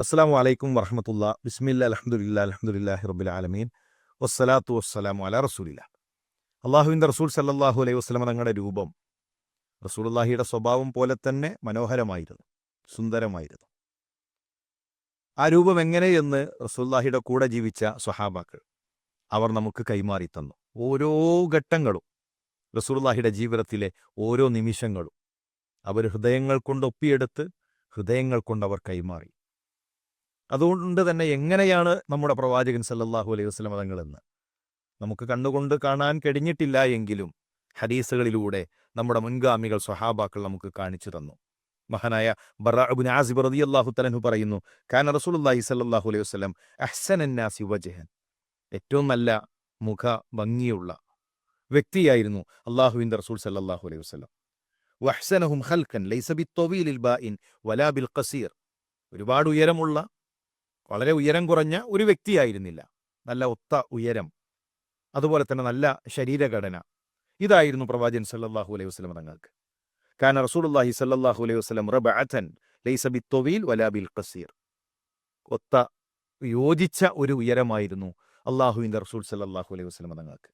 അസ്സാം വലൈക്കും വറഹമത്തുള്ള. ബിസ്മില്ല അലഹമുല്ല അലഹമുല്ലാഹി റബ്ബിൽ ആലമീൻ. വസ്സലാത്തു വസ്സലാമു അല റസൂലില്ല. അള്ളാഹുവിന്റെ റസൂൽ സല്ലാഹു അലൈഹി വസ്ലമ തങ്ങളുടെ രൂപം റസൂലുള്ളാഹിയുടെ സ്വഭാവം പോലെ തന്നെ മനോഹരമായിരുന്നു സുന്ദരമായിരുന്നു. ആ രൂപം എങ്ങനെയെന്ന് റസൂല്ലാഹിയുടെ കൂടെ ജീവിച്ച സ്വഹാബാക്കൾ അവർ നമുക്ക് കൈമാറി തന്നു. ഓരോ ഘട്ടങ്ങളും റസൂലുള്ളാഹിയുടെ ജീവിതത്തിലെ ഓരോ നിമിഷങ്ങളും അവർ ഹൃദയങ്ങൾ കൊണ്ട് ഒപ്പിയെടുത്ത് ഹൃദയങ്ങൾ കൊണ്ട് അവർ കൈമാറി. അതുകൊണ്ട് തന്നെ എങ്ങനെയാണ് നമ്മുടെ പ്രവാചകൻ സല്ലാഹു അലൈഹി വസല്ലം തങ്ങളെന്ന്? നമുക്ക് കണ്ടുകൊണ്ട് കാണാൻ കഴിഞ്ഞിട്ടില്ല എങ്കിലും ഹദീസുകളിലൂടെ നമ്മുടെ മുൻഗാമികൾ സ്വഹാബാക്കൾ നമുക്ക് കാണിച്ചു തന്നു. മഹാനായ ബറാബുൻ ആസിബ് അള്ളാഹു തലഹു പറയുന്നു കാന റസൂലുള്ളാഹി സല്ലാഹു അലൈഹി വസല്ലം അഹ്സനാസി വജഹൻ. ഏറ്റവും നല്ല മുഖ ഭംഗിയുള്ള വ്യക്തിയായിരുന്നു അള്ളാഹുവിന്റെ റസൂൽ സല്ലാഹു അലൈഹി വസ്ലം വഹ്സനഹും ഖൽഖൻ ലൈസബി തൊവീലിൽ ബാഇൻ വലാ ബിൽ ഖസീർ. ഒരുപാട് ഉയരമുള്ള വളരെ ഉയരം കുറഞ്ഞ ഒരു വ്യക്തിയായിരുന്നില്ല. നല്ല ഒത്ത ഉയരം. അതുപോലെ തന്നെ നല്ല ശരീരഘടന. ഇതായിരുന്നു പ്രവാചകൻ സല്ലാഹു അലൈഹി വസ്ലം തങ്ങൾക്ക്. കാന റസൂലുള്ളാഹി സല്ലാഹു അലൈഹി വസ്ലം റബഅതൻ ലൈസബി തൊവീൽ വലാബിൽ ഖസീർ. ഒത്ത യോജിച്ച ഒരു ഉയരമായിരുന്നു അള്ളാഹുവിന്റെ റസൂൽ സല്ലാഹു അലൈഹി വസ്ലം തങ്ങൾക്ക്.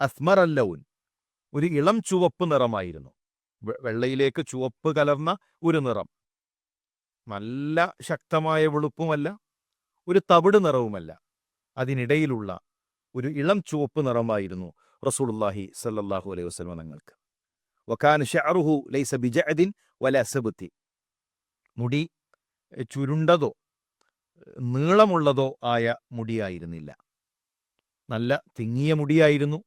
അസ്മർ അല്ലൗൻ ഒരു ഇളം ചുവപ്പ് നിറമായിരുന്നു. വെള്ളയിലേക്ക് ചുവപ്പ് കലർന്ന ഒരു നിറം. നല്ല ശക്തമായ വെളുപ്പുമല്ല ഒരു തവിട് നിറവുമല്ല. അതിനിടയിലുള്ള ഒരു ഇളം ചുവപ്പ് നിറമായിരുന്നു റസൂലുള്ളാഹി സല്ലാഹു അലൈഹി വസ്ലമ തങ്ങൾക്ക്. വക്കാൻ ഷഅറുഹു ലൈസ ബിജഅദിൻ വല അസബുത്തി മുടി ചുരുണ്ടതോ നീളമുള്ളതോ ആയ മുടിയായിരുന്നില്ല. നല്ല തിങ്ങിയ മുടിയായിരുന്നു.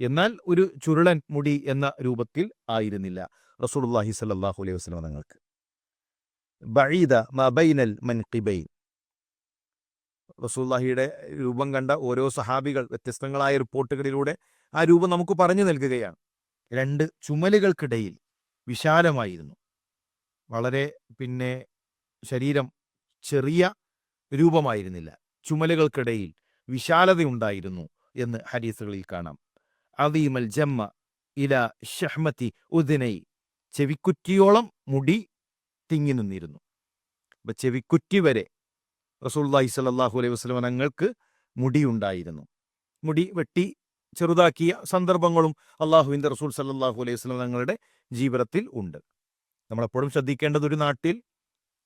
എന്നാൽ ഒരു ചുരുളൻ മുടി എന്ന രൂപത്തിൽ ആയിരുന്നില്ല റസൂലുള്ളാഹി സല്ലാഹു അലൈഹി വസ്ലമ തങ്ങൾക്ക്. ബഈദ മബൈനൽ മൻ മൻഖിബൈൻ. റസൂല്ലാഹിയുടെ രൂപം കണ്ട ഓരോ സഹാബികൾ വ്യത്യസ്തങ്ങളായ റിപ്പോർട്ടുകളിലൂടെ ആ രൂപം നമുക്ക് പറഞ്ഞു നൽകുകയാണ്. രണ്ട് ചുമലുകൾക്കിടയിൽ വിശാലമായിരുന്നു. വളരെ പിന്നെ ശരീരം ചെറിയ രൂപമായിരുന്നില്ല. ചുമലുകൾക്കിടയിൽ വിശാലതയുണ്ടായിരുന്നു എന്ന് ഹരീസുകളിൽ കാണാം. അദീമൽ ജമ്മ ഇല ഷഹ്മത്തി ഉദിനൈ. ചെവിക്കുറ്റിയോളം മുടി തിങ്ങി നിന്നിരുന്നു. അപ്പൊ ചെവിക്കുറ്റി വരെ റസൂല്ലാഹി സല്ലല്ലാഹു അലൈഹി വസ്ലം തങ്ങൾക്ക് മുടിയുണ്ടായിരുന്നു. മുടി വെട്ടി ചെറുതാക്കിയ സന്ദർഭങ്ങളും അള്ളാഹുവിന്റെ റസൂൽ സല്ലാഹു അലൈഹി വസ്ലം തങ്ങളുടെ ജീവിതത്തിൽ ഉണ്ട്. നമ്മളെപ്പോഴും ശ്രദ്ധിക്കേണ്ടത് ഒരു നാട്ടിൽ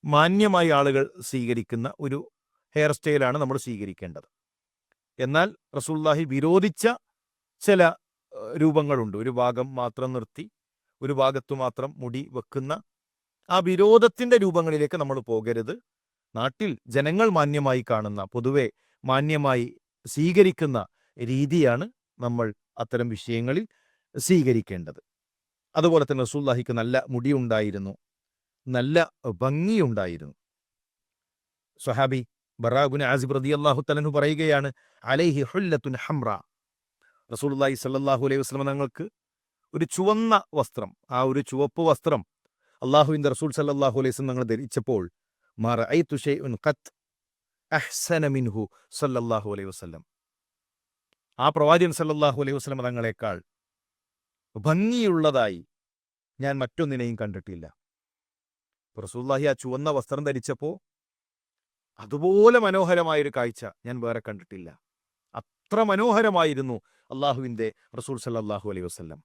മാന്യമായി ആളുകൾ സ്വീകരിക്കുന്ന ഒരു ഹെയർ സ്റ്റൈലാണ് നമ്മൾ സ്വീകരിക്കേണ്ടത്. എന്നാൽ റസൂല്ലാഹി വിരോധിച്ച ചില രൂപങ്ങളുണ്ട്. ഒരു ഭാഗം മാത്രം നിർത്തി ഒരു ഭാഗത്തു മാത്രം മുടി വെക്കുന്ന ആ വിരോധത്തിന്റെ രൂപങ്ങളിലേക്ക് നമ്മൾ പോകരുത്. നാട്ടിൽ ജനങ്ങൾ മാന്യമായി കാണുന്ന പൊതുവെ മാന്യമായി സ്വീകരിക്കുന്ന രീതിയാണ് നമ്മൾ അത്തരം വിഷയങ്ങളിൽ സ്വീകരിക്കേണ്ടത്. അതുപോലെ തന്നെ റസൂല്ലാഹിക്ക് നല്ല മുടിയുണ്ടായിരുന്നു നല്ല ഭംഗിയുണ്ടായിരുന്നു. സൊഹാബി ബറാബുൻ ആസിബ് റതി അള്ളാഹു തലനു പറയുകയാണ് അലൈഹി ഹുല്ലത്തുൻ ഹംറ. റസൂലുള്ളാഹി സല്ലാഹു അലൈഹി വസല്ലം തങ്ങൾക്ക് ഒരു ചുവന്ന വസ്ത്രം ആ ഒരു ചുവപ്പ് വസ്ത്രം അള്ളാഹുവിന്റെ റസൂൽ സല്ലാഹു അലൈഹി വസ്ലം തങ്ങൾ ധരിച്ചപ്പോൾ മാ റഅയ്തു ഷൈഉൻ ഖത്ത് അഹ്സന മിൻഹു സല്ലല്ലാഹു അലൈഹി വസല്ലം. ആ പ്രവാചകൻ സല്ലല്ലാഹു അലൈഹി വസല്ലം തങ്ങളെക്കാൾ ഭംഗിയുള്ളതായി ഞാൻ മറ്റൊന്നിനെയും കണ്ടിട്ടില്ല. റസൂല്ലാഹി ആ ചുവന്ന വസ്ത്രം ധരിച്ചപ്പോൾ അതുപോലെ മനോഹരമായൊരു കാഴ്ച ഞാൻ വേറെ കണ്ടിട്ടില്ല. അത്ര മനോഹരമായിരുന്നു അള്ളാഹുവിന്റെ റസൂൽ സല്ലാഹു അലൈഹി വസല്ലം.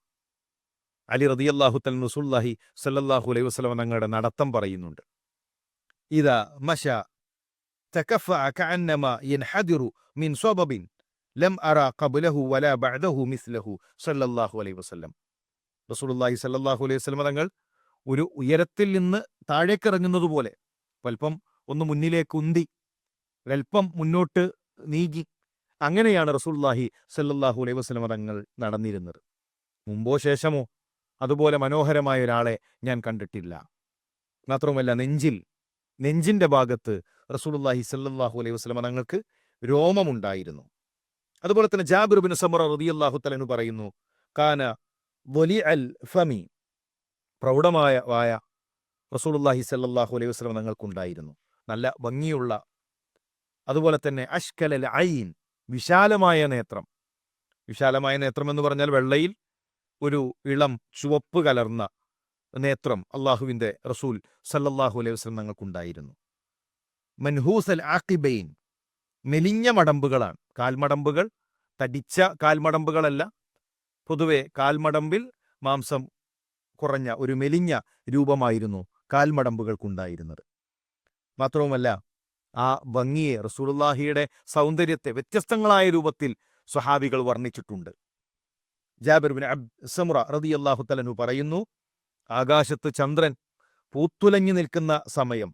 അലി റളിയല്ലാഹു തൽ റസൂല്ലാഹി സല്ലാഹു അലൈഹി വസ്ലം തങ്ങളുടെ നടത്തം പറയുന്നുണ്ട്. ഇതാ മഷ تكفأ كأنما ينحدر من صبب لم أرى قبله ولا بعده مثله صلى الله عليه وسلم റസൂലുള്ളാഹി സല്ലല്ലാഹു അലൈഹി വസല്ലം തങ്ങൾ ഒരു ഉയരത്തിൽ നിന്ന് താഴേക്ക് ഇറങ്ങുന്നത് പോലെ അല്പം ഒന്ന് മുന്നിലേക്ക് ഉന്തി ഒരൽപ്പം മുന്നോട്ട് നീങ്ങി അങ്ങനെയാണ് റസൂലുള്ളാഹി സല്ലല്ലാഹു അലൈഹി വസല്ലം തങ്ങൾ നടന്നിരുന്നത് മുമ്പോ ശേഷമോ അതുപോലെ മനോഹരമായ ഒരാളെ ഞാൻ കണ്ടിട്ടില്ല മാത്രവുമല്ല നെഞ്ചിൽ നെഞ്ചിന്റെ ഭാഗത്ത് റസൂലുള്ളാഹി സല്ലാഹു അലൈഹി വസ്ലമ തങ്ങൾക്ക് രോമമുണ്ടായിരുന്നു. അതുപോലെ തന്നെ ജാബിർ ബിൻ സമറ റളിയല്ലാഹു തലനു പറയുന്നു കാന വലി അൽ ഫമി പ്രൗഢമായ വായ റസൂലുള്ളാഹി സല്ലാഹു അലൈഹി വസ്ലമ തങ്ങൾക്കുണ്ടായിരുന്നു. നല്ല ഭംഗിയുള്ള അതുപോലെ തന്നെ അഷ്കലൽ ഐൻ വിശാലമായ നേത്രം. വിശാലമായ നേത്രം എന്ന് പറഞ്ഞാൽ വെള്ളയിൽ ഒരു ഇളം ചുവപ്പ് കലർന്ന നേത്രം അള്ളാഹുവിന്റെ റസൂൽ സല്ലല്ലാഹു അലൈഹി വസല്ലം ഞങ്ങൾക്കുണ്ടായിരുന്നു. മൻഹൂസൽ ആക്കിബൈൻ മെലിഞ്ഞ മടമ്പുകളാണ്. കാൽമടമ്പുകൾ തടിച്ച കാൽമടമ്പുകളല്ല. പൊതുവെ കാൽമടമ്പിൽ മാംസം കുറഞ്ഞ ഒരു മെലിഞ്ഞ രൂപമായിരുന്നു കാൽമടമ്പുകൾക്കുണ്ടായിരുന്നത്. മാത്രവുമല്ല ആ ഭംഗിയെ റസൂലുള്ളാഹിയുടെ സൗന്ദര്യത്തെ വ്യത്യസ്തങ്ങളായ രൂപത്തിൽ സ്വഹാബികൾ വർണിച്ചിട്ടുണ്ട്. ജാബിർ ബിൻ അബ് സമുറ റളിയല്ലാഹു തലനു പറയുന്നു ആകാശത്ത് ചന്ദ്രൻ പൂത്തുലഞ്ഞു നിൽക്കുന്ന സമയം.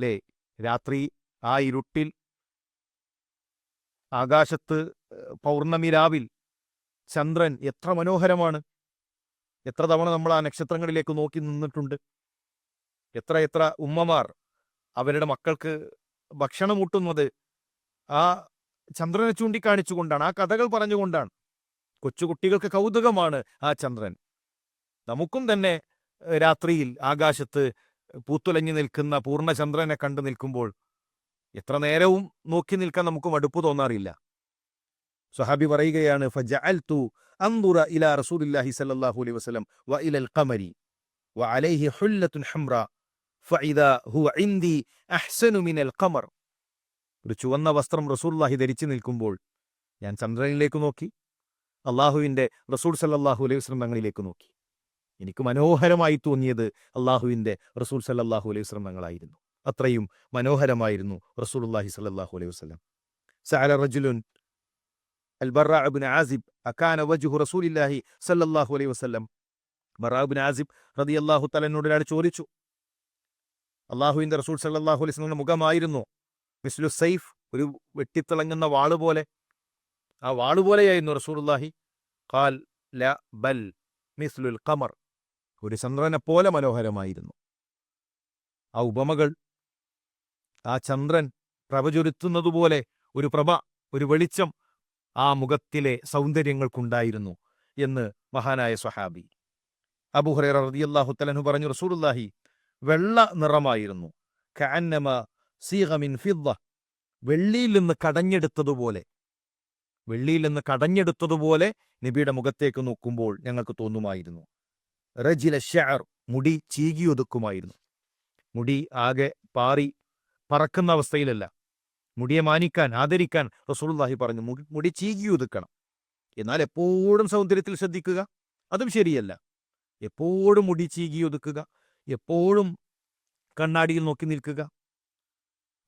ലേ രാത്രി ആ ഇരുട്ടിൽ ആകാശത്ത് പൗർണമി രാവിൽ ചന്ദ്രൻ എത്ര മനോഹരമാണ്. എത്ര തവണ നമ്മൾ ആ നക്ഷത്രങ്ങളിലേക്ക് നോക്കി നിന്നിട്ടുണ്ട്. എത്ര എത്ര ഉമ്മമാർ അവരുടെ മക്കൾക്ക് ഭക്ഷണം ഊട്ടുന്നത് ആ ചന്ദ്രനെ ചൂണ്ടിക്കാണിച്ചുകൊണ്ടാണ് ആ കഥകൾ പറഞ്ഞുകൊണ്ടാണ്. കൊച്ചുകുട്ടികൾക്ക് കൗതുകമാണ് ആ ചന്ദ്രൻ. നമുക്കും തന്നെ രാത്രിയിൽ ആകാശത്ത് പൂത്തുലഞ്ഞു നിൽക്കുന്ന പൂർണചന്ദ്രനെ കണ്ടു നിൽക്കുമ്പോൾ എത്ര നേരവും നോക്കി നിൽക്കാൻ നമുക്ക് മടുപ്പ് തോന്നാറില്ല. സ്വഹാബി പറയുകയാണ് അൻദുറ ഇലാ റസൂലില്ലാഹി സല്ലല്ലാഹു അലൈഹി വസല്ലം വ ഇലൽ ഖമരി വ അലൈഹി ഹുല്ലത്തുൻ ഹംറ ഹുവ അഹ്സനു മിനൽ ഖമർ. ഒരു ചുവന്ന വസ്ത്രം റസൂലുള്ളാഹി ധരിച്ചു നിൽക്കുമ്പോൾ ഞാൻ ചന്ദ്രനിലേക്ക് നോക്കി അള്ളാഹുവിന്റെ റസൂൽ സല്ലല്ലാഹു അലൈഹി വസല്ലം തങ്ങളിലേക്ക് നോക്കി. എനിക്ക് മനോഹരമായി തോന്നിയത് അള്ളാഹുവിന്റെ റസൂൽ സല്ലാഹു അലൈഹി വസ്ലം തങ്ങളായിരുന്നു. അത്രയും മനോഹരമായിരുന്നു റസൂൽ അള്ളാഹി സല്ലാഹു അലൈഹി വസ്ലം സഅല റജുലുൻ അൽബറാബിൻ ആസിബ് അഖാന വജുഹു റസൂലില്ലാഹി സല്ലാഹു അലൈഹി വസ്ലം ബറാബിൻ ആസിബ് റതി അള്ളാഹു തലനോട് ഒരാൾ ചോദിച്ചു. അള്ളാഹുവിന്റെ റസൂൽ സല്ലാഹു അലൈഹി വസ്ലമിന്റെ മുഖമായിരുന്നു. മിസ്ലു സൈഫ് ഒരു വെട്ടിത്തിളങ്ങുന്ന വാളുപോലെ ആ വാളുപോലെയായിരുന്നു റസൂൽ അള്ളാഹി ഖാൽ ല ബൽ മിസ്ലുൽ ഖമർ. ഒരു ചന്ദ്രനെ പോലെ മനോഹരമായിരുന്നു. ആ ഉപമകൾ ആ ചന്ദ്രൻ പ്രഭചൊരുത്തുന്നതുപോലെ ഒരു പ്രഭ ഒരു വെളിച്ചം ആ മുഖത്തിലെ സൗന്ദര്യങ്ങൾക്കുണ്ടായിരുന്നു എന്ന് മഹാനായ സ്വഹാബി. അബുഹുറൈർ റളിയല്ലാഹു തലഹു പറഞ്ഞു റസൂലുള്ളാഹി വെള്ള നിറമായിരുന്നു. കഅന്നമ സീഹമിൻ ഫിദ്ദ. വെള്ളിയിൽ നിന്ന് കടഞ്ഞെടുത്തതുപോലെ വെള്ളിയിൽ നിന്ന് കടഞ്ഞെടുത്തതുപോലെ നബിയുടെ മുഖത്തേക്ക് നോക്കുമ്പോൾ ഞങ്ങൾക്ക് തോന്നുമായിരുന്നു. റജില ഷഅർ മുടി ചീകിയൊതുക്കുമായിരുന്നു. മുടി ആകെ പാറി പറക്കുന്ന അവസ്ഥയിലല്ല. മുടിയെ മാനിക്കാൻ ആദരിക്കാൻ റസൂലുള്ളാഹി പറഞ്ഞു മുടി ചീകിയൊതുക്കണം. എന്നാൽ എപ്പോഴും സൗന്ദര്യത്തിൽ ശ്രദ്ധിക്കുക. അതും ശരിയല്ല. എപ്പോഴും മുടി ചീകിയൊതുക്കുക. എപ്പോഴും കണ്ണാടിയിൽ നോക്കി നിൽക്കുക.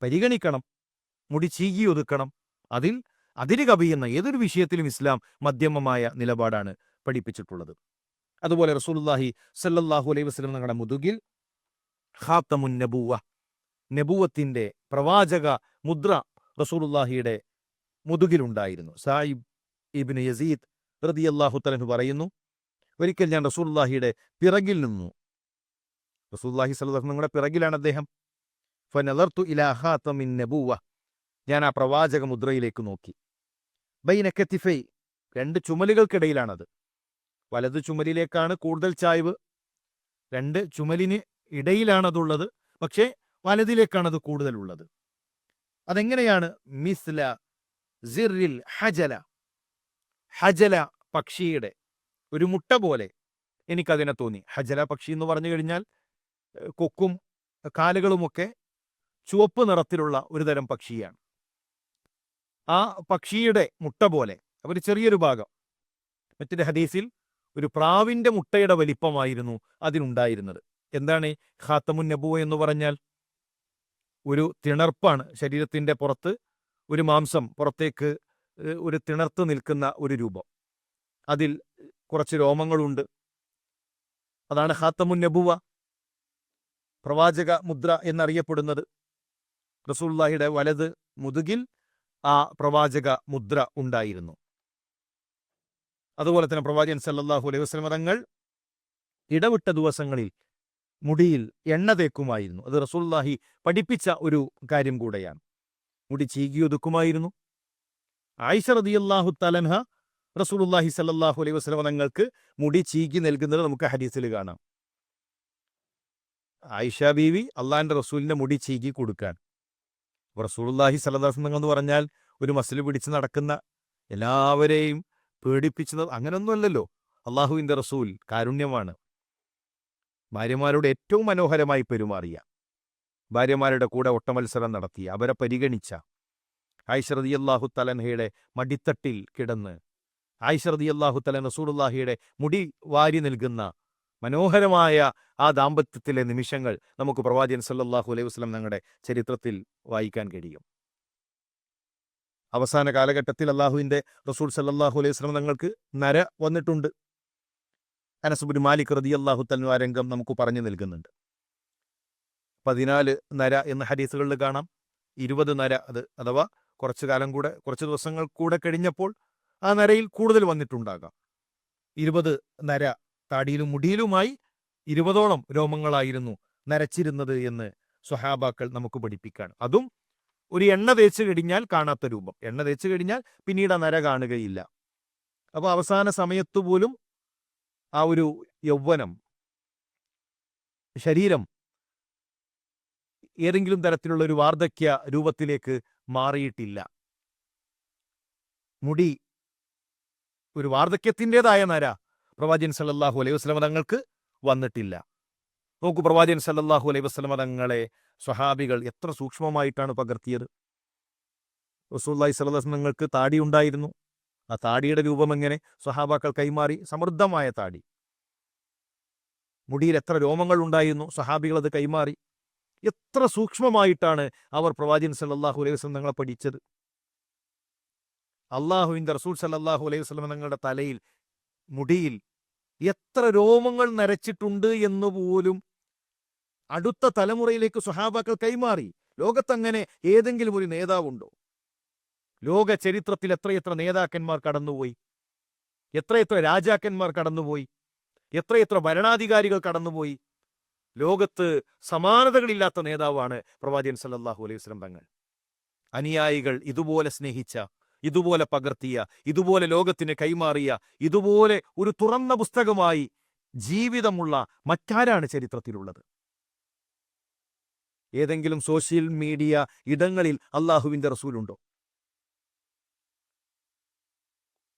പരിഗണിക്കണം. മുടി ചീകിയൊതുക്കണം. അതിൽ അതിര് കവിയുന്ന ഏതൊരു വിഷയത്തിലും ഇസ്ലാം മധ്യമമായ നിലപാടാണ് പഠിപ്പിച്ചിട്ടുള്ളത്. അതുപോലെ റസൂലുള്ളാഹി സല്ലാഹു അലൈഹി വസ്ലം ഞങ്ങളുടെ മുതുകിൽ ഖാത്തമുൻ നബൂവ നബൂവത്തിന്റെ പ്രവാചക മുദ്ര റസൂലുള്ളാഹിയുടെ മുതുകിലുണ്ടായിരുന്നു. സായിബ് ഇബ്നു യസീദ് റളിയല്ലാഹു തലഹു പറയുന്നു ഒരിക്കൽ ഞാൻ റസൂലുള്ളാഹിയുടെ പിറകിൽ നിന്നു. റസൂലുള്ളാഹി സ്വല്ലല്ലാഹു അലൈഹി നിങ്ങളുടെ പിറകിലാണ് അദ്ദേഹം. ഫനലർത്തു ഇലാ ഖാത്തമിൻ നബൂവ ഞാൻ ആ പ്രവാചക മുദ്രയിലേക്ക് നോക്കി. ബൈന കത്തിഫൈ രണ്ട് ചുമലുകൾക്കിടയിലാണത്. വലത് ചുമലിലേക്കാണ് കൂടുതൽ ചായ്വ്. രണ്ട് ചുമലിന് ഇടയിലാണതുള്ളത്. പക്ഷേ വലതിലേക്കാണത് കൂടുതലുള്ളത്. അതെങ്ങനെയാണ്? മിസ്ല സിറിൽ ഹജല. ഹജല പക്ഷിയുടെ ഒരു മുട്ട പോലെ എനിക്കതിനെ തോന്നി. ഹജല പക്ഷി എന്ന് പറഞ്ഞു കഴിഞ്ഞാൽ കൊക്കും കാലുകളുമൊക്കെ ചുവപ്പ് നിറത്തിലുള്ള ഒരു തരം പക്ഷിയാണ്. ആ പക്ഷിയുടെ മുട്ട പോലെ ഒരു ചെറിയൊരു ഭാഗം. മറ്റൊരു ഹദീസിൽ ഒരു പ്രാവിന്റെ മുട്ടയുടെ വലിപ്പമായിരുന്നു അതിനുണ്ടായിരുന്നത്. എന്താണ്? ഖാത്തമുൻ നബു എന്ന് പറഞ്ഞാൽ ഒരു തിണർപ്പാണ്. ശരീരത്തിന്റെ പുറത്ത് ഒരു മാംസം പുറത്തേക്ക് ഒരു തിണർത്ത് നിൽക്കുന്ന ഒരു രൂപം. അതിൽ കുറച്ച് രോമങ്ങളുണ്ട്. അതാണ് ഖാത്തമുൻ നബുവ പ്രവാചക മുദ്ര എന്നറിയപ്പെടുന്നത്. റസൂള്ളാഹിയുടെ വലത് മുതുകിൽ ആ പ്രവാചക മുദ്ര ഉണ്ടായിരുന്നു. അതുപോലെ തന്നെ പ്രവാചകൻ സല്ലാഹു അലൈഹി വസല്ലം തങ്ങൾ ഇടവിട്ട ദിവസങ്ങളിൽ മുടിയിൽ എണ്ണ തേക്കുമായിരുന്നു. അത് റസൂലുള്ളാഹി പഠിപ്പിച്ച ഒരു കാര്യം കൂടെയാണ്. മുടി ചീകിയൊതുക്കുമായിരുന്നു ആയിഷ റളിയല്ലാഹു തലൻഹ റസൂലുള്ളാഹി സല്ലാഹു അലൈഹി വസല്ലം തങ്ങൾക്ക് മുടി ചീകി നൽകുന്നത് നമുക്ക് ഹരീസിൽ കാണാം. ആയിഷ ബീവി അള്ളാഹിന്റെ റസൂലിന്റെ മുടി ചീകി കൊടുക്കാൻ. അലൈഹി വസല്ലം എന്ന് പറഞ്ഞാൽ ഒരു മസിൽ പിടിച്ച് നടക്കുന്ന എല്ലാവരെയും പേടിപ്പിച്ചത് അങ്ങനൊന്നുമല്ലല്ലോ. അള്ളാഹുവിന്റെ റസൂൽ കാരുണ്യമാണ്. ഭാര്യമാരോട് ഏറ്റവും മനോഹരമായി പെരുമാറിയ ഭാര്യമാരുടെ കൂടെ ഒട്ടമത്സരം നടത്തി അവരെ പരിഗണിച്ച ആയിഷറതി അള്ളാഹു തലൻഹയുടെ മടിത്തട്ടിൽ കിടന്ന് ആയിഷറതി അള്ളാഹു തലൻ റസൂലുള്ളാഹിയുടെ മുടി വാരി നൽകുന്ന മനോഹരമായ ആ ദാമ്പത്യത്തിലെ നിമിഷങ്ങൾ നമുക്ക് പ്രവാചകൻ സല്ലല്ലാഹു അലൈഹി വസ്ലം ഞങ്ങളുടെ ചരിത്രത്തിൽ വായിക്കാൻ കഴിയും. അവസാന കാലഘട്ടത്തിൽ അള്ളാഹുവിന്റെ റസൂൽ സല്ലാഹു അലൈഹി വസല്ലം തങ്ങൾക്ക് നര വന്നിട്ടുണ്ട്. അനസുബുരി മാലിക് റതി അള്ളാഹു തന്നു ആ രംഗം നമുക്ക് പറഞ്ഞു നൽകുന്നുണ്ട്. പതിനാല് നര എന്ന ഹരീസുകളിൽ കാണാം. ഇരുപത് നര അത് അഥവാ കുറച്ചു കാലം കൂടെ കുറച്ച് ദിവസങ്ങൾ കൂടെ കഴിഞ്ഞപ്പോൾ ആ നരയിൽ കൂടുതൽ വന്നിട്ടുണ്ടാകാം. ഇരുപത് നര താടിയിലും മുടിയിലുമായി ഇരുപതോളം രോമങ്ങളായിരുന്നു നരച്ചിരുന്നത് എന്ന് സ്വഹാബാക്കൾ നമുക്ക് പഠിപ്പിക്കാണ്. അതും ഒരു എണ്ണ തേച്ച് കഴിഞ്ഞാൽ കാണാത്ത രൂപം. എണ്ണ തേച്ച് കഴിഞ്ഞാൽ പിന്നീട് ആ നര കാണുകയില്ല. അപ്പോൾ അവസാന സമയത്ത് പോലും ആ ഒരു യൗവനം ശരീരം ഏതെങ്കിലും തരത്തിലുള്ള ഒരു വാർദ്ധക്യ രൂപത്തിലേക്ക് മാറിയിട്ടില്ല. മുടി ഒരു വാർദ്ധക്യത്തിന്റെതായ നര പ്രവാചൻ സല്ലല്ലാഹു അലൈഹി വസല്ലമ തങ്ങൾക്ക് വന്നിട്ടില്ല. നോക്കൂ പ്രവാചകൻ സല്ലാഹു അലൈ വസ്ലമ തങ്ങളെ സ്വഹാബികൾ എത്ര സൂക്ഷ്മമായിട്ടാണ് പകർത്തിയത്. റസൂല്ലായി സല്ലല്ലാഹു തങ്ങൾക്ക് താടി ഉണ്ടായിരുന്നു. ആ താടിയുടെ രൂപം എങ്ങനെ? സ്വഹാബാക്കൾ കൈമാറി സമൃദ്ധമായ താടി. മുടിയിൽ എത്ര രോമങ്ങൾ ഉണ്ടായിരുന്നു? സ്വഹാബികൾ അത് കൈമാറി. എത്ര സൂക്ഷ്മമായിട്ടാണ് അവർ പ്രവാചകൻ സല്ലാഹു അലൈഹി വസ്ലം തങ്ങളെ പഠിച്ചത്. അള്ളാഹുവിന്റെ റസൂൽ സല്ലാഹു അലൈഹി വസ്ലം തങ്ങളുടെ തലയിൽ മുടിയിൽ എത്ര രോമങ്ങൾ നരച്ചിട്ടുണ്ട് എന്ന് പോലും അടുത്ത തലമുറയിലേക്ക് സ്വഹാബാക്കൾ കൈമാറി. ലോകത്തങ്ങനെ ഏതെങ്കിലും ഒരു നേതാവുണ്ടോ? ലോക ചരിത്രത്തിൽ എത്രയെത്ര നേതാക്കന്മാർ കടന്നുപോയി? എത്രയെത്ര രാജാക്കന്മാർ കടന്നുപോയി? എത്രയെത്ര ഭരണാധികാരികൾ കടന്നുപോയി? ലോകത്ത് സമാനതകളില്ലാത്ത നേതാവാണ് പ്രവാചകൻ സല്ലാഹു അലൈഹി വസല്ലം തങ്ങൾ. അനുയായികൾ ഇതുപോലെ സ്നേഹിച്ച ഇതുപോലെ പകർത്തിയ ഇതുപോലെ ലോകത്തിന് കൈമാറിയ ഇതുപോലെ ഒരു തുറന്ന പുസ്തകമായി ജീവിതമുള്ള മറ്റാരാണ് ചരിത്രത്തിലുള്ളത്? ഏതെങ്കിലും സോഷ്യൽ മീഡിയ ഇടങ്ങളിൽ അള്ളാഹുവിന്റെ റസൂലുണ്ടോ?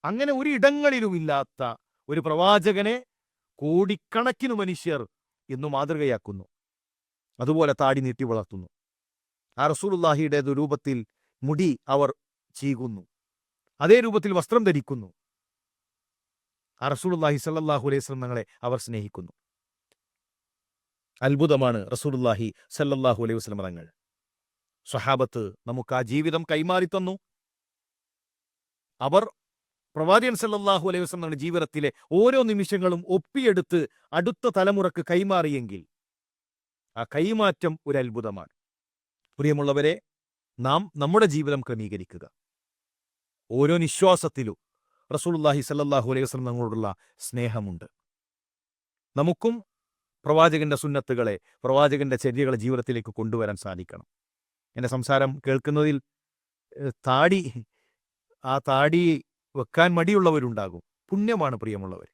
അങ്ങനെ ഒരു ഇടങ്ങളിലുമില്ലാത്ത ഒരു പ്രവാചകനെ കോടിക്കണക്കിന് മനുഷ്യർ ഇന്ന് മാതൃകയാക്കുന്നു. അതുപോലെ താടി നീട്ടി വളർത്തുന്നു. ആ റസൂലുള്ളാഹിയുടെ രൂപത്തിൽ മുടി അവർ ചീകുന്നു. അതേ രൂപത്തിൽ വസ്ത്രം ധരിക്കുന്നു. ആ റസൂലുള്ളാഹി സല്ലാഹു അലൈഹി വസല്ലം അവർ സ്നേഹിക്കുന്നു. അത്ഭുതമാണ് റസൂലുള്ളാഹി സല്ലല്ലാഹു അലൈഹി വസ്ലം തങ്ങൾ. സ്വഹാബത്ത് നമുക്ക് ആ ജീവിതം കൈമാറി തന്നു. അവർ പ്രവാചകൻ സല്ലല്ലാഹു അലൈഹി വസ്ലം തങ്ങളുടെ ജീവിതത്തിലെ ഓരോ നിമിഷങ്ങളും ഒപ്പിയെടുത്ത് അടുത്ത തലമുറയ്ക്ക് കൈമാറിയെങ്കിൽ ആ കൈമാറ്റം ഒരു അത്ഭുതമാണ്. പ്രിയമുള്ളവരെ നാം നമ്മുടെ ജീവിതം ക്രമീകരിക്കുക. ഓരോ നിശ്വാസത്തിലും റസൂലുള്ളാഹി സല്ലല്ലാഹു അലൈഹി വസ്ലം തങ്ങളോടുള്ള സ്നേഹമുണ്ട്. നമുക്കും പ്രവാചകന്റെ സുന്നത്തുകളെ പ്രവാചകന്റെ ചര്യകളെ ജീവിതത്തിലേക്ക് കൊണ്ടുവരാൻ സാധിക്കണം. എന്റെ സംസാരം കേൾക്കുന്നതിൽ താടി ആ താടി വെക്കാൻ മടിയുള്ളവരുണ്ടാകും. പുണ്യമാണ് പ്രിയമുള്ളവർ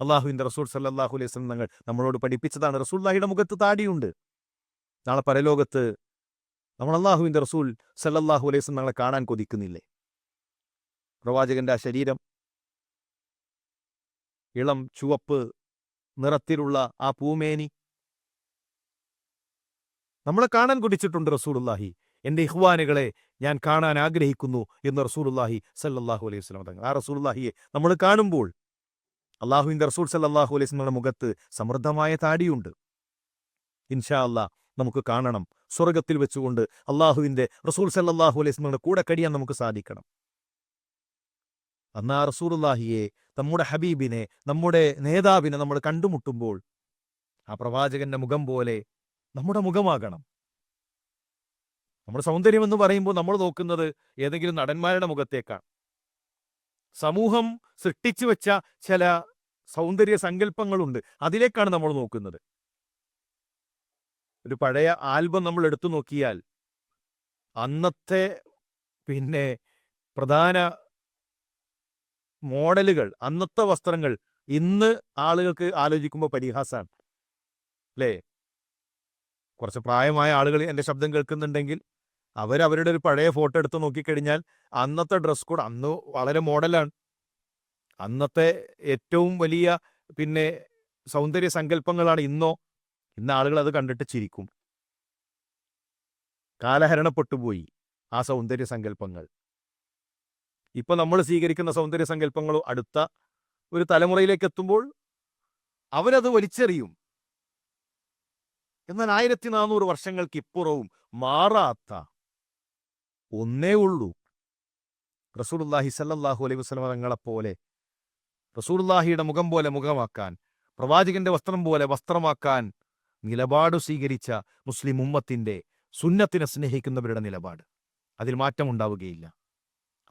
അള്ളാഹുവിന്റെ റസൂൽ സല്ലല്ലാഹു അലൈഹി വസല്ലം തങ്ങൾ നമ്മളോട് പഠിപ്പിച്ചതാണ് റസൂല്ലാഹിയുടെ മുഖത്ത് താടിയുണ്ട്. നാളെ പരലോകത്ത് നമ്മൾ അള്ളാഹുവിന്റെ റസൂൽ സല്ലല്ലാഹു അലൈഹി വസ്ലം തങ്ങളെ കാണാൻ കൊതിക്കുന്നില്ലേ? പ്രവാചകന്റെ ആ ശരീരം ഇളം ചുവപ്പ് നിറത്തിലുള്ള ആ പൂമേനി. നമ്മളെ കാണാൻ കൊതിച്ചിട്ടുണ്ട് റസൂലുള്ളാഹി. എന്റെ ഇഹ്വാനുകളെ ഞാൻ കാണാൻ ആഗ്രഹിക്കുന്നു എന്ന് റസൂലുള്ളാഹി സല്ലാഹു അലൈഹി വസല്ലം തങ്ങൾ. ആ റസൂലുല്ലാഹിയെ നമ്മൾ കാണുമ്പോൾ അള്ളാഹുവിന്റെ റസൂൽ സല്ലാഹു അലൈഹി വസല്ലമയുടെ മുഖത്ത് സമൃദ്ധമായ താടിയുണ്ട്. ഇൻഷാ അല്ലാ നമുക്ക് കാണണം. സ്വർഗത്തിൽ വെച്ചുകൊണ്ട് അള്ളാഹുവിന്റെ റസൂൽ സല്ലാഹു അലൈഹി വസല്ലമയുടെ കൂടെ കഴിയാൻ നമുക്ക് സാധിക്കണം. അന്ന് ആ റസൂലുള്ളാഹിയെ നമ്മുടെ ഹബീബിനെ നമ്മുടെ നേതാവിനെ നമ്മൾ കണ്ടുമുട്ടുമ്പോൾ ആ പ്രവാചകന്റെ മുഖം പോലെ നമ്മുടെ മുഖമാകണം. നമ്മുടെ സൗന്ദര്യം എന്ന് പറയുമ്പോൾ നമ്മൾ നോക്കുന്നത് ഏതെങ്കിലും നടന്മാരുടെ മുഖത്തേക്കാണ്. സമൂഹം സൃഷ്ടിച്ചു വെച്ച ചില സൗന്ദര്യ സങ്കല്പങ്ങളുണ്ട്. അതിലേക്കാണ് നമ്മൾ നോക്കുന്നത്. ഒരു പഴയ ആൽബം നമ്മൾ എടുത്തു നോക്കിയാൽ അന്നത്തെ പിന്നെ പ്രധാന മോഡലുകൾ അന്നത്തെ വസ്ത്രങ്ങൾ ഇന്ന് ആളുകൾക്ക് ആലോചിക്കുമ്പോൾ പരിഹാസമാണ് അല്ലേ? കുറച്ച് പ്രായമായ ആളുകൾ എന്റെ ശബ്ദം കേൾക്കുന്നുണ്ടെങ്കിൽ അവരുടെ ഒരു പഴയ ഫോട്ടോ എടുത്ത് നോക്കിക്കഴിഞ്ഞാൽ അന്നത്തെ ഡ്രസ് കോഡ് അന്ന് വളരെ മോഡലാണ്. അന്നത്തെ ഏറ്റവും വലിയ പിന്നെ സൗന്ദര്യ സങ്കല്പങ്ങളാണ് ഇന്നോ? ഇന്ന് ആളുകൾ അത് കണ്ടിട്ട് ചിരിക്കും. കാലഹരണപ്പെട്ടുപോയി ആ സൗന്ദര്യ സങ്കല്പങ്ങൾ. ഇപ്പൊ നമ്മൾ സ്വീകരിക്കുന്ന സൗന്ദര്യ സങ്കല്പങ്ങളോ അടുത്ത ഒരു തലമുറയിലേക്ക് എത്തുമ്പോൾ അവരത് വലിച്ചെറിയും. എന്നാൽ ആയിരത്തി നാനൂറ് വർഷങ്ങൾക്ക് ഇപ്പുറവും മാറാത്ത ഒന്നേ ഉള്ളൂ. റസൂലുല്ലാഹി സല്ലല്ലാഹു അലൈഹി വസ്ലമ തങ്ങളെപ്പോലെ റസൂലുല്ലാഹിയുടെ മുഖം പോലെ മുഖമാക്കാൻ പ്രവാചകന്റെ വസ്ത്രം പോലെ വസ്ത്രമാക്കാൻ നിലപാട് സ്വീകരിച്ച മുസ്ലിം ഉമ്മത്തിന്റെ സുന്നത്തിനെ സ്നേഹിക്കുന്നവരുടെ നിലപാട്. അതിൽ മാറ്റമുണ്ടാവുകയില്ല.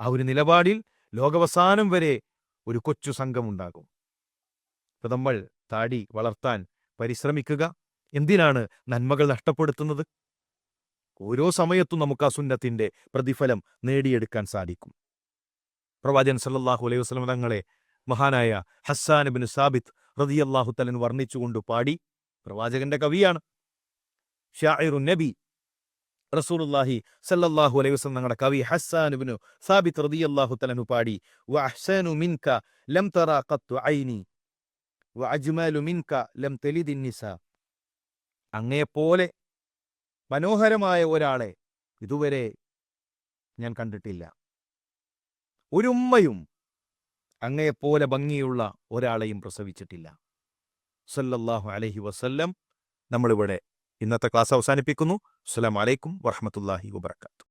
ആ ഒരു നിലപാടിൽ ലോകവസാനം വരെ ഒരു കൊച്ചു സംഘമുണ്ടാകും ഇപ്പൊ നമ്മൾ താടി വളർത്താൻ പരിശ്രമിക്കുക. എന്തിനാണ് നന്മകൾ നഷ്ടപ്പെടുത്തുന്നത്? ഓരോ സമയത്തും നമുക്ക് ആ സുന്നത്തിന്റെ പ്രതിഫലം നേടിയെടുക്കാൻ സാധിക്കും. പ്രവാചൻ സല്ലാഹു അലൈഹി വസ്ലം തങ്ങളെ മഹാനായ ഹസ്സാൻ ബിൻ സാബിത്ത് റളിയല്ലാഹു തലൻ വർണിച്ചുകൊണ്ട് പാടി. പ്രവാചകന്റെ കവിയാണ്. ഷാഇറു നബി റസൂലുള്ളാഹി സല്ലല്ലാഹു അലൈഹി വസല്ലം തങ്ങളുടെ കവി ഹസ്സാൻ ഇബ്നു സാബിത് റളിയല്ലാഹു തലനു പാടി ലം ഐനി ലം അങ്ങയെപ്പോലെ മനോഹരമായ ഒരാളെ ഇതുവരെ ഞാൻ കണ്ടിട്ടില്ല. ഒരു ഉമ്മയും അങ്ങയെപ്പോലെ ഭംഗിയുള്ള ഒരാളെയും പ്രസവിച്ചിട്ടില്ല. സല്ലല്ലാഹു അലൈഹി വസല്ലം നമ്മളിവിടെ ഇന്നത്തെ ക്ലാസ് അവസാനിപ്പിക്കുന്നു. അസ്സലാമു അലൈക്കും വറഹ്മത്തുള്ളാഹി വബർക്കാത്തു